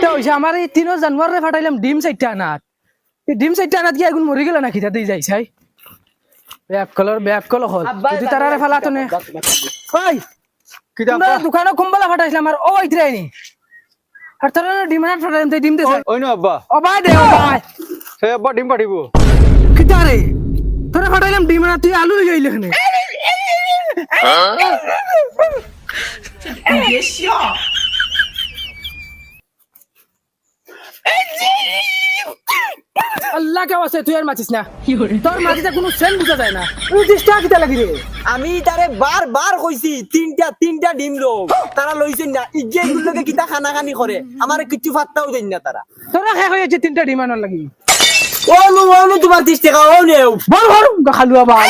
কিতা হইছে আমার এই তিনো জানুয়ারে ফাটাইলাম ডিম চাইটা আনাত। এই ডিম চাইটা আনাত কি এখন মরি গেল না খিতা দিয়ে যাই চাই ব্যাক কলর ব্যাক কল হল। যদি তারারে ফালাতো নে ওই কিতা দোকানে কুম্বলা ফাটাইছিলাম আর ও ইতরাই নি আর তারা ডিম আনাত ফাটাইলাম তুই ডিম দে ওই নো আব্বা। ও ভাই দে সে আব্বা ডিম পাঠিব। কিতা রে তোরা ফাটাইলাম ডিম আনাত তুই আলু লই এখানে আল্লাহ কে আছে তুই আর মাছিস না। তোর মাটিতে কোনো সেন বুঝা যায় না। উনত্রিশ টাকা কিতা লাগি আমি তারে বার বার কইছি তিনটা তিনটা ডিম লো তারা লইছেন না। ইজ্জে এগুলোকে কিতা খানা খানি করে? আমার কিছু ফাত্তাও দেন না তারা। তোরা শেষ তিনটা ডিম আনার লাগি। ও নো ও নো তোমার তিরিশ টাকা ও নেও। বল বল খালুয়া ভাই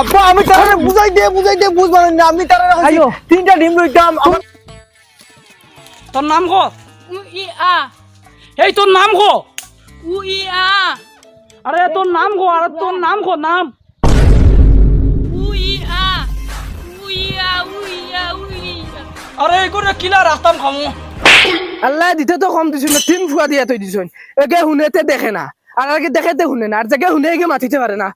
আব্বা আমি তারে বুঝাই দে বুঝাই দে না। আমি তারে তিনটা ডিম লইতাম আমার তোর নাম কো? উ ই আ এই তোর নাম কো? উ ই আ আরে তোর নাম কো আরে তোর নাম কো নাম। উ ই আ উ ই আ উ ই আ উ ই আরে এই কিলা রাস্তাম খামু? আল্লাহ দিতে তো কম দিছিল তিন ফুয়া দিয়া তৈ দিছুন। একে শুনেতে দেখে না আর আগে দেখেতে শুনে না আর জায়গায় শুনে একে মাতিতে পারে না।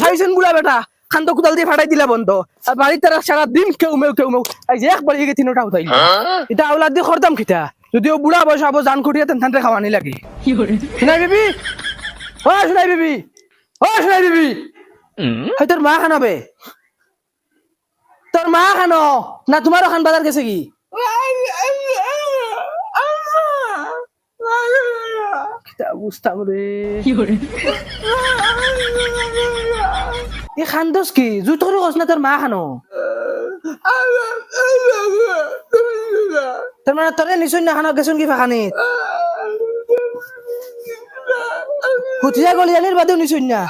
খাইছেন বুলা বেটা খান্দ কুদাল দিয়ে ফাটাই দিলা বন্ধ। আর বাড়িতে তারা সারা দিন কেউ মেউ কেউ মেউ। এই যে একবার এগে তিনটা উঠাই এটা আউলাদ দিয়ে খরদাম খিতা। যদিও বুড়া বয়স আবো জান খুঁটিয়া তেন থানতে খাওয়ানি লাগে। শুনাই বিবি? ও শুনাই বিবি। ও শুনাই বিবি। হয় তোর মা খানাবে তোর মা খানো? না তোমারও খান বাজার গেছে কি? বুঝতাম রে এই খান্দস কি? জুত করে কস না তোর মা খানো? তোর মানে তোরে নিশ্চয় না খানো গেছুন কি ফাখানি হুতিয়া গলি আনির বাদেও নিশ্চয় না।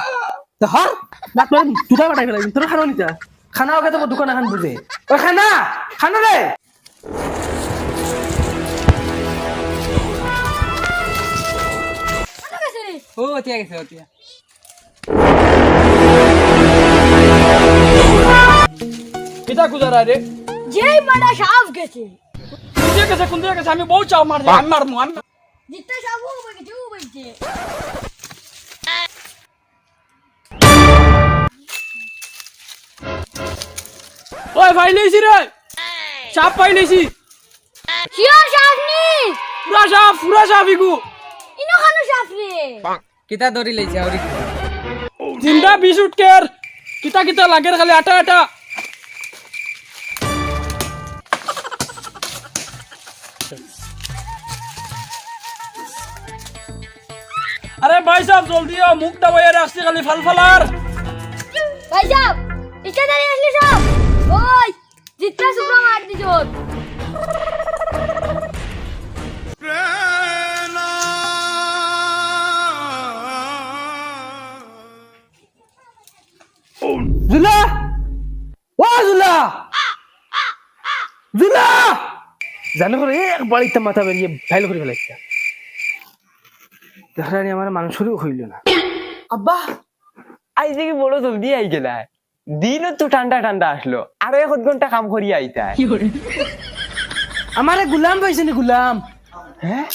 তো হর না তোর দুটা বাটাই ফেলাই তোর খানো নিতা খানা ওকে তো দোকান এখন বুঝে ও খানা খানা রে ও ঠিক আছে ঠিক কিতা গুজারা রে। যেই মাডা সাফ গেছে। কোন গেছে কোন গেছে আমি বউ চাও মার আমি মারমু আমি জিততে সাফ ও বইছে ও বইছে ওই ভাই লইছি রে। সাপ পাই লইছি। শিওর সাফ নি? পুরা সাপ পুরা সাপ ইগু। ইনো খানো সাফ রে। কিতা ধরি লইছে আউরি? জিন্দা বিস্কুট কের। কিতা কিতা লাগে খালি আটা আটা। আরে ভাই সাহেব জলদি আও মুখ দাবাইয়া রাখছি খালি ফাল ফালার। ভাই সাহেব ইটা দাঁড়িয়ে আসলে সব। ওই জিততে সুপ্রা মার দিছস জুলা? ও জুলা! জুলা! জানো করে এক বাড়িতে মাথা বেরিয়ে ফাইল করে ফেলাইছে দেখানি আমার মানুষেরও হইল না। আব্বা আই থেকে বড় জলদি আই গেলা। দিনও তো ঠান্ডা ঠান্ডা আসলো। আরও এক ঘণ্টা কাম করি আইতা। আমারে গুলাম পাইছে নি গুলাম। হ্যাঁ?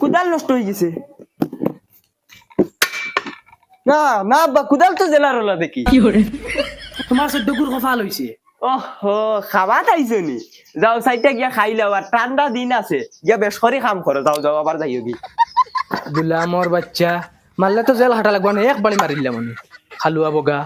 কুদাল নষ্ট হয়ে গেছে। না না আব্বা কুদাল তো জেলার হলো দেখি। তোমার চোদ্দ গুর কফাল হইছে। ওহো খাবা তাইছো নি? যাও সাইডটা গিয়া খাই লাও আর ঠান্ডা দিন আছে। গিয়া বেশ করে কাম করো যাও যাও আবার যাইও কি গুলামর বাচ্চা। মারলে তো জেল হাঁটা লাগবে না এক বাড়ি মারিলাম আমি হালুয়া বগা।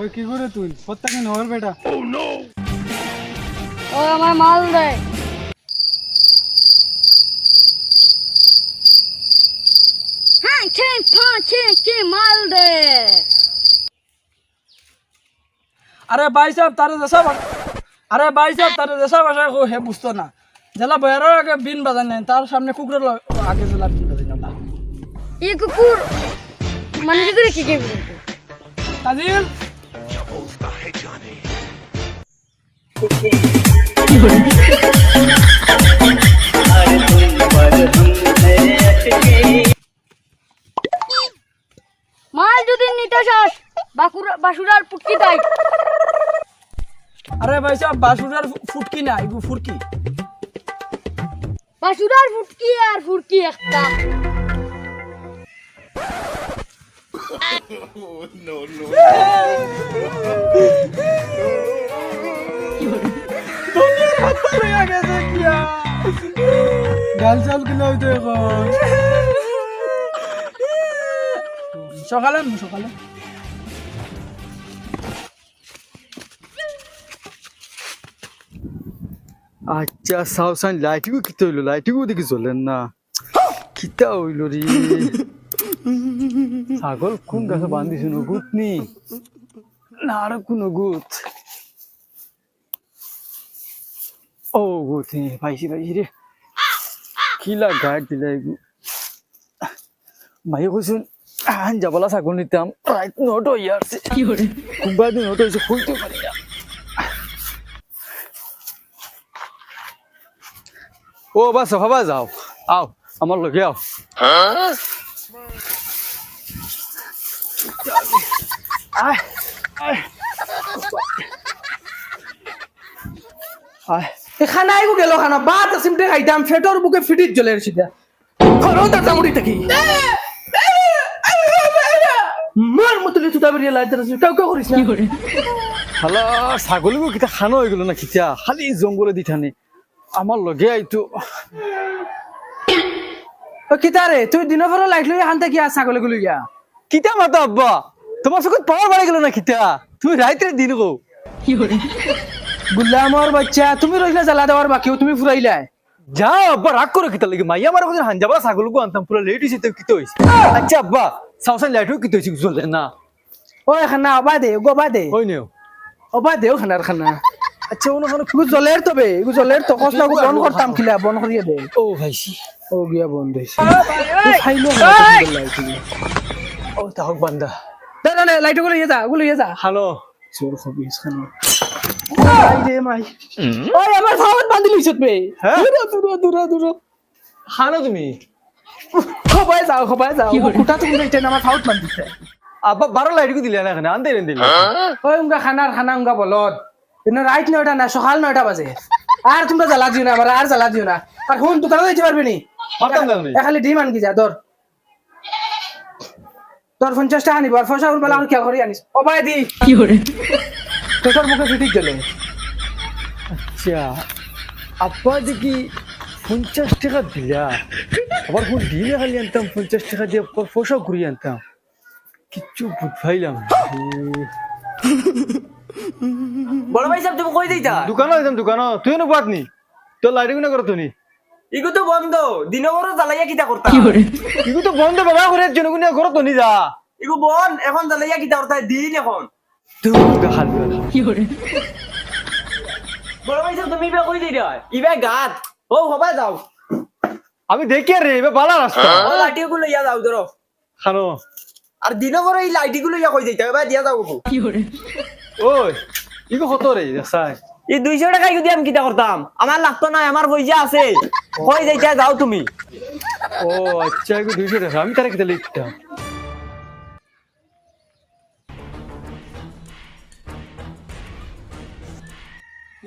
ওই কি করে তুই? প্রত্যেকে নহর বেটা। ও আমার মাল দে। হ্যাঁ কে পাঁচে কে মাল দে আরে ভাই সাহেব তারে দেশা ভাষা আরে ভাই সাহেব তারে দেশা ভাষা কো হে বুঝতো না জেলা বয়ারের আগে বিন বাজান নাই তার সামনে কুকুরের ল- আগে জেলা বিন বাজান না এই কুকুর মানে করে কি কে কাজিল মাল যদি নিতে চাস বাকুরা বাসুরার পুটকি তাই আরে ভাই সাহেব বাসুরার ফুটকি না এগু ফুটকি। বাসুরার ফুটকি আর ফুটকি একটা। গাল চাল কিনা হইতো এখন। সকালে সকালে। আচ্ছা সাউসান লাইটিগু কিতা হইল? লাইটিগু দেখি চলেন না। কিতা হইল রে? ছাগল কোন গাছে বান্ধিছো নগুত নি? না, আর কোন গুত ও গুত নি পাইছি পাইছি রে। কিলা গাইড দিলা কইছুন আন যাবলা ছাগল নিতাম রাইট নট হইয়া আসছে কি করে কুম্বা দিন নট হইছে কইতে পারি না। ও বাস হবা যাও। আও আমার লগে আও। আয় আয়। আয়। খানা আইগু গেল খানা বাত আসিমতে খাইতাম ফেটর বুকে ফিটিত জ্বলে সিধা খরো তার চামড়ি থাকি। মার মতো লিচু দাবি কাউ কাউ করিস না। হালা ছাগলীবোৰ কিতা খানো হৈ গ'ল না কিতা? খালি জংঘলে দি থানে। লগে আইতো। ও কিতারে তুই দিনের পরে লাইট লই হানতে কি ছাগলে গুলি গিয়া কিতা মাতা আব্বা? তোমাৰ চকুত পাৱাৰ বাঢ়ি গ'ল না কিতা? তুমি ৰাইতে দিন কৌ। গুলামর বাচ্চা তুমি রইলা জ্বালা দেওয়ার বাকিও তুমি ফুরাইলাই যা আব্বা রাগ করো কিতা লাগি মাইয়া মারা কথা হাঞ্জাবা ছাগলকো আনতাম। পুরা লেট হয়েছে তো কিতা হয়েছে আচ্ছা আব্বা চাওচান লাইটো কিতা হয়েছে চলে না ও খানা অবা দে গোবা দে হয় নিও অবা দেও খানার খানা আচ্ছা ওনো খানা খুব জলের তবে এগু জলের তো কষ্ট লাগু বন করতাম খিলা বন করিয়ে দে ও ভাইছি ও গিয়া বন্ধ হইছে খাইলো ও তাহক বান্দা না না লাইটগুলো ইয়ে যা গুলো ইয়ে যা হালো চোর খবিস খানা ওই আমার ফাওয়াত বান্ধি লইছত বে? দূর দূর দূর দূর হানো তুমি খবাই যাও খবাই যাও। কুটা তুমি লইতে আমার ফাওয়াত বান্ধিছে আব্বা বারো লাইটকো দিলে না এখানে আনতে দিলে। ওই উঙ্গা খানার খানা উঙ্গা বলত। কিন্তু রাইট নয়টা না সকাল নয়টা বাজে। আর তোমরা জ্বালা দিও না আমার আর জ্বালা দিও না। আর হুন দোকানে যাইতে পারবি নি? খালি ডিম আনকি যা ধর তোর পঞ্চাশ টাকা আনিব আর পয়সা উঠবেলা আর খেয়াল করি আনিস ও ভাই দি। কি করে তোর মুখে ফিটিক গেলে। আচ্ছা। আব্বা দেখি পঞ্চাশ টাকা দিলা আবার কোন দিনে খালি আনতাম পঞ্চাশ টাকা দিয়ে পয়সা ঘুরিয়ে আনতাম কিচ্ছু বুঝ পাইলাম না। বড় ভাই সাহেব তুমি কই দিতা দোকানো হইতাম দোকানো। তুই নো বাদ নি? তোর লাইটিং না করো তুমি। ইগো তো বন্ধ। দিন বড় জ্বালাইয়া কিতা করতা? ইগু তো বন্ধ বাবা করে জনগুনিয়া ঘর তো নি যা। ইগো বন এখন জ্বালাইয়া কিতা করতা? দিন এখন। তুই খালি বড় ভাই সাহেব তুমি ইবা কই দিতা ইবা গাত। ও হবা যাও। আমি দেখি রে এবার বালা রাস্তা। ও লাঠি গুলো ইয়া যাও ধরো। খানো আর দিন বড় এই লাইটি গুলো ইয়া কই দিতা এবার দিয়া যাও। ওই ইগু কত রে? দেখাই। এই দুইশো টাকা যদি আমি কিতা করতাম আমার লাগতো না আমার পয়সা আছে। কই যাইতা যাও তুমি? ও আচ্ছা ইগু দুইশো টাকা আমি তারা কিতা লিখতাম?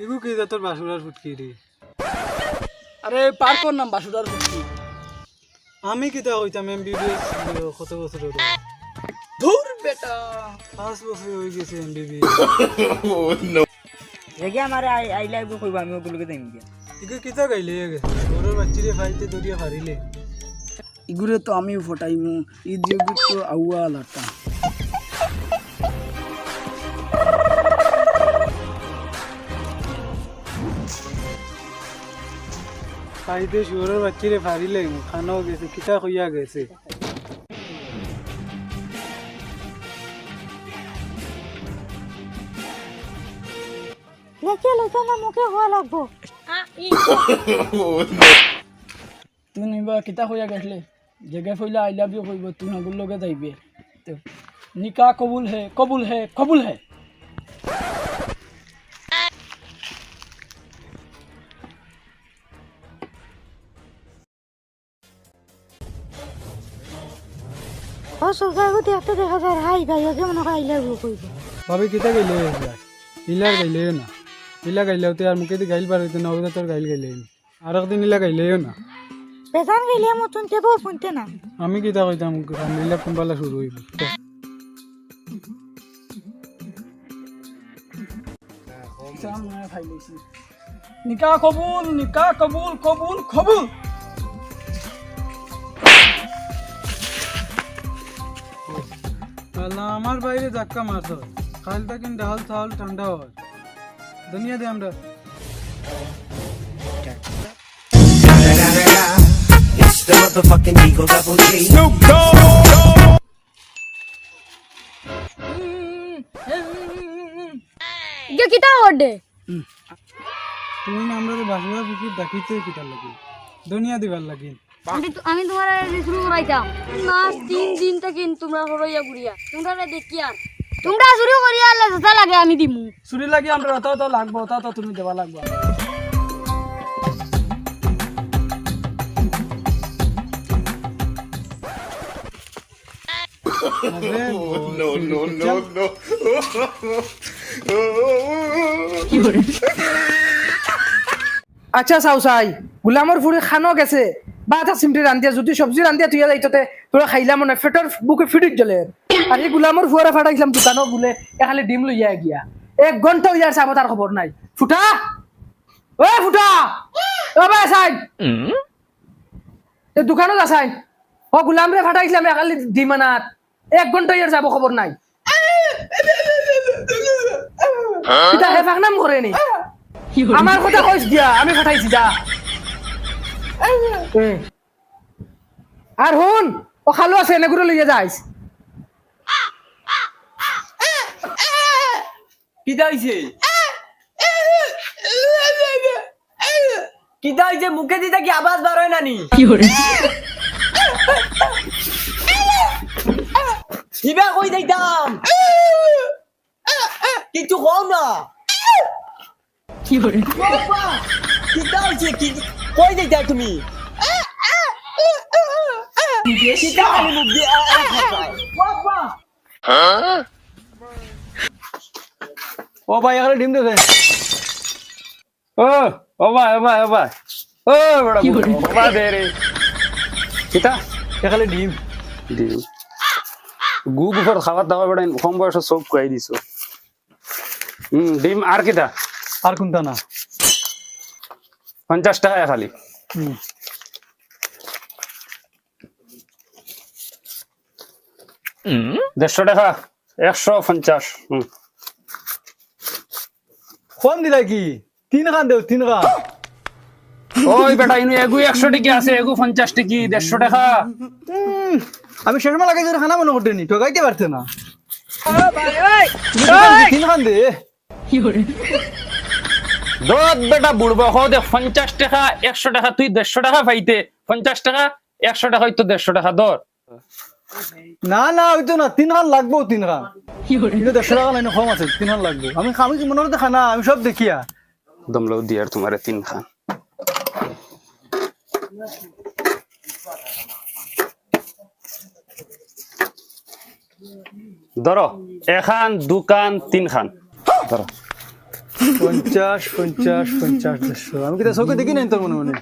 এগু কি তোর বাসুরার ফুটকি রে? আরে পার কর নাম ফুটকি আমি কিতা হইতাম এম বিবিএস কত বছর হলো? ধুর বেটা। পাঁচ বছর হয়ে গেছে এম বিবিএস দেখি আমার আই লাইভ কইব আমি ওগুলোকে দেন গিয়া। এগু কিতা গাইলে গেছে ওর বাচ্চিরে ফাইতে দরিয়া ফারিলে। ইগুরে তো আমিও ফটাইমু। ই যেগুলো তো আউয়া লাটা ফাইতে শুয়োরের বাচ্চিরে ফারিলে খানাও গেছে কিতা হইয়া গেছে লেখে লেখে না মুখে হওয়া লাগবো তুই নিবা কিতা হইয়া গেছলে জেগে ফইলে আই লাভ ইউ কইব তুই নগুর লগে যাইবে তো নিকা কবুল হে কবুল হে কবুল হে সরকার গতি দেখা যায় হাই ভাই মনে হয় ভাবি কিতা গাইলে ইলার গাইলেও না ইলা গাইলেও তো আর গাইল পারে না ওদের তোর গাইল গাইলে আর একদিন ইলা গাইলেও না বেজান গেলে মতন তে বউ শুনতে না আমি কিতা কইতাম ইলা কোনবালা শুরু হইব নিকা কবুল নিকা কবুল কবুল কবুল। আল্লাহ আমার বাইরে ধাক্কা মারছ। খালটা কিন্তু ডাল থাল ঠান্ডা হয়। দুনিয়া দে আমরা কিতা তুমি আমরা ডাকিতে লাগি? দুনিয়া দিবার লাগি। আমি আমি তোমার শুরু করাইতাম। মাস তিন দিন থেকে তোমরা হরইয়া গুড়িয়া তোমরা দেখি আর তোমরা শুরু করিয়া আল্লাহ যেটা লাগে আমি দিমু। চুরি লাগি আমরা অত অত লাগবো অত অত তুমি দেবা লাগবো। আচ্ছা চাও চাই। গোলামৰ ফুৰি খানো গেছে বা এটা চিমটি ৰান্ধিয়া যদি চব্জি ৰান্ধিয়া তুই যাইতে তোরা খাইলা মানে পেটৰ বুকে ফিটিত জ্বলে। আর এই গোলামৰ ফুয়ারে ফাটাইছিলাম দোকানত বোলে এ খালি ডিম লইয়া গিয়া। এক ঘণ্টা হইয়া চাব তার খবর নাই। ফুটা! ও ফুটা! ও ভাই সাইন এ দোকানত আসাই ও গোলাম রে ফাটাইছিলাম এ খালি ডিম আনাত। এক ঘণ্টা হইয়া যাব খবর নাই। এটা হেফাক নাম করে নি? আমার কথা কইস দিয়া আমি ফাটাইছি যা। এ। আর হুন ও খালো আছে এনে করে লইয়া যাইস। কিতা হইছে কিতা হইছে মুখে দিতে কি আওয়াজ বার হয় নানি? কিবা কই দিতাম কিছু কও না? বাবা, কি হইছে কি কই দিতা তুমি কিতা খালি মুখ দিয়ে ও ভাই এখানে ডিম দেখে ও ও ভাই ও ভাই ও ভাই ও বড় বাবা দে রে কিতা এখানে ডিম ডিম গু গুফর খাবার দাবার বেড়াই কম বয়সে সব খুয়াই দিছো হম ডিম আর কিটা আর কোনটা না পঞ্চাশ টাকা খালি। দেড়শো টাকা একশো পঞ্চাশ। হম। কোন দিলা কি? তিন খান দেও তিন খান। ওই বেটা ইনু এগু একশো টিকি আছে এগু পঞ্চাশ টিকি দেড়শো টাকা। আমি শেষ মাল আগে খানা মনে করতে নি। ঠকাইতে পারতে না তিন খান দে। দত বেটা বুড়বো হো দে পঞ্চাশ টাকা একশো টাকা তুই দেড়শো টাকা পাইতে। পঞ্চাশ টাকা একশো টাকা হয়তো দেড়শো টাকা দর না না হইতো না তিন খান লাগবো তিন খান কিন্তু দেড়শো টাকা লাইনে কম আছে তিন খান লাগবো। আমি আমি কি মনে দেখা না আমি সব দেখিয়া। দমলো দিয়ার তোমারে তিন খান ধরো এখান দুকান তিন খান। ধরো। পঞ্চাশ পঞ্চাশ পঞ্চাশ দেড়শো আমি কি চৌকে দেখি নাই তোর মনে মনে?